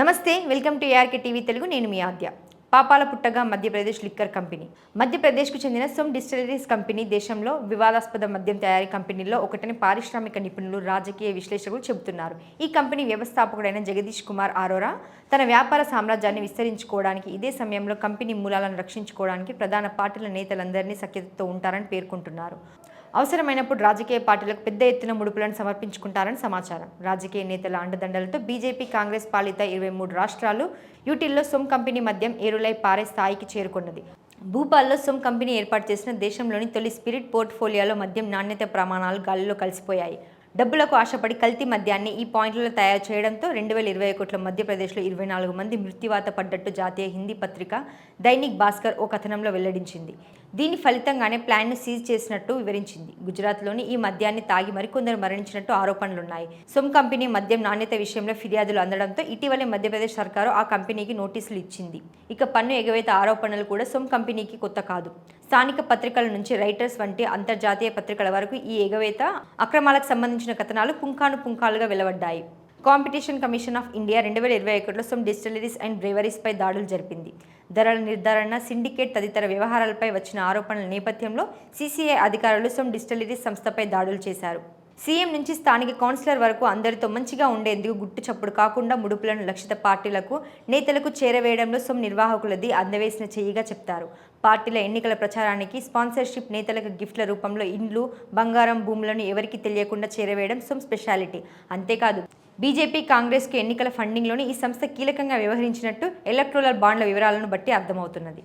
నమస్తే welcome to ARK TV Telugu నేను మీ ఆద్య. పాపాల పుట్టగా మధ్యప్రదేశ్ లిక్కర్ కంపెనీ. మధ్యప్రదేశ్కు చెందిన సోమ్ డిస్టిలరీస్ కంపెనీ దేశంలో వివాదాస్పద మద్యం తయారీ కంపెనీల్లో ఒకటని పారిశ్రామిక నిపుణులు రాజకీయ విశ్లేషకులు చెబుతున్నారు. ఈ కంపెనీ వ్యవస్థాపకుడైన జగదీష్ కుమార్ ఆరోరా తన వ్యాపార సామ్రాజ్యాన్ని విస్తరించుకోవడానికి ఇదే సమయంలో కంపెనీ మూలాలను రక్షించుకోవడానికి ప్రధాన పార్టీల నేతలందరినీ సఖ్యతతో ఉంటారని పేర్కొంటున్నారు. అవసరమైనప్పుడు రాజకీయ పార్టీలకు పెద్ద ఎత్తున ముడుపులను సమర్పించుకుంటారని సమాచారం. రాజకీయ నేతల అండదండలతో బీజేపీ కాంగ్రెస్ పాలిత ఇరవై మూడు రాష్ట్రాలు యూటీల్లో సొమ్ కంపెనీ మద్యం ఏరులై పారే స్థాయికి చేరుకున్నది. భూపాల్లో సొమ్ కంపెనీ ఏర్పాటు చేసిన దేశంలోని తొలి స్పిరిట్ పోర్ట్ఫోలియోలో మద్యం నాణ్యత ప్రమాణాలు గాలిలో కలిసిపోయాయి. డబ్బులకు ఆశపడి కల్తీ మద్యాన్ని ఈ పాయింట్లలో తయారు చేయడంతో రెండు వేల ఇరవై ఒకటిలో మధ్యప్రదేశ్లో ఇరవై నాలుగు మంది మృత్యువాత పడ్డట్టు జాతీయ హిందీ పత్రిక దైనిక్ భాస్కర్ ఓ కథనంలో వెల్లడించింది. దీని ఫలితంగానే ప్లాన్ను సీజ్ చేసినట్టు వివరించింది. గుజరాత్లోని ఈ మద్యాన్ని తాగి మరికొందరు మరణించినట్టు ఆరోపణలున్నాయి. సొమ్ కంపెనీ మద్యం నాణ్యత విషయంలో ఫిర్యాదులు అందడంతో ఇటీవలే మధ్యప్రదేశ్ సర్కారు ఆ కంపెనీకి నోటీసులు ఇచ్చింది. ఇక పన్ను ఎగవేత ఆరోపణలు కూడా సొమ్ కంపెనీకి కొత్త కాదు. స్థానిక పత్రికల నుంచి రైటర్స్ వంటి అంతర్జాతీయ పత్రికల వరకు ఈ ఎగవేత అక్రమాలకు సంబంధించి సంబంధించిన కథనాలు పుంఖాను పుంఖాలుగా వెలువడ్డాయి. కాంపిటీషన్ కమిషన్ ఆఫ్ ఇండియా రెండు వేల ఇరవై ఒకటిలో సమ్ డిస్టిలరీస్ అండ్ బ్రేవరీస్పై దాడులు జరిపింది. ధరల నిర్ధారణ సిండికేట్ తదితర వ్యవహారాలపై వచ్చిన ఆరోపణల నేపథ్యంలో సీసీఐ అధికారులు సమ్ డిస్టిలరీస్ సంస్థపై దాడులు చేశారు. సీఎం నుంచి స్థానిక కౌన్సిలర్ వరకు అందరితో మంచిగా ఉండేందుకు గుట్టు చప్పుడు కాకుండా ముడుపులను లక్షిత పార్టీలకు నేతలకు చేరవేయడంలో సొమ్ నిర్వాహకులది అందవేసిన చేయిగా చెప్తారు. పార్టీల ఎన్నికల ప్రచారానికి స్పాన్సర్షిప్ నేతలకు గిఫ్ట్ల రూపంలో ఇండ్లు బంగారం భూములను ఎవరికీ తెలియకుండా చేరవేయడం సొమ్ స్పెషాలిటీ. అంతేకాదు బీజేపీ కాంగ్రెస్కు ఎన్నికల ఫండింగ్లోని ఈ సంస్థ కీలకంగా వ్యవహరించినట్టు ఎలక్ట్రోలర్ బాండ్ల వివరాలను బట్టి అర్థమవుతున్నది.